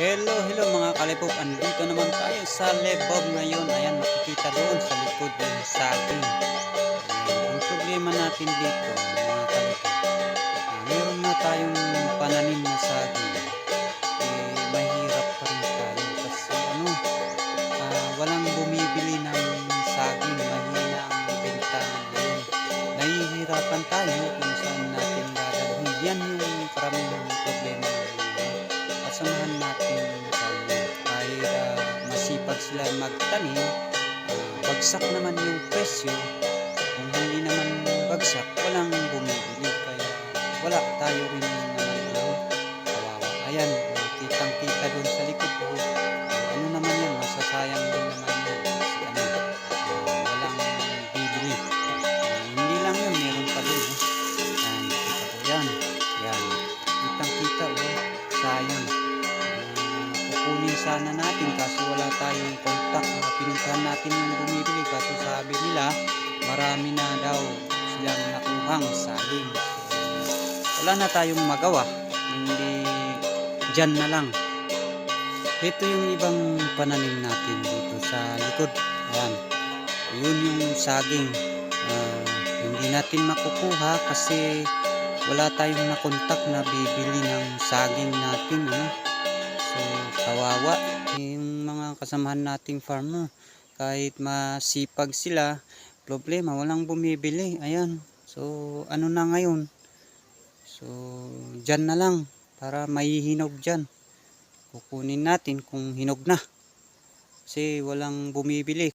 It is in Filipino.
Hello, hello mga kalipop. Andito naman tayo sa Lebob ngayon. Ayan, makikita doon sa likod yung saging. Ayan, ang problema natin dito, mga kalipop, ah, meron na tayong pananim na saging. Eh, mahirap pa rin tayo kasi ano, ah, walang bumibili ng saging. Mahina ang benta ngayon. Nahihirapan tayo kung saan natin dadalhin. Yan yung karaming sila magtanim. Ah, bagsak naman yung presyo. Kung hindi naman bagsak walang bumibili. Kaya wala tayo rin naman ano, kawawa. Ayan kitang kita doon sa likod ko Ah, ano naman yan? Masasayang din naman yun kasi ano ah, walang bibili. Ah, hindi lang yun meron pa doon eh. yan kita ko yan. Yan kitang kita oh. Sayang Kukunin sana natin kaso wala tayong kontak uh, pinuntahan natin yung bumibili kaso sabi nila marami na daw silang nakuhang saging wala na tayong magawa hindi dyan na lang. Ito yung ibang pananim natin dito sa likod. Ayan. Yun yung saging. Ah, hindi natin makukuha kasi wala tayong nakontak na bibili ng saging natin ano? Kawawa yung mga kasamahan nating farmer. Kahit masipag sila problema walang bumibili. Ayan. So ano na ngayon? So dyan na lang para maihinog dyan. Kukunin natin kung hinog na. Kasi walang bumibili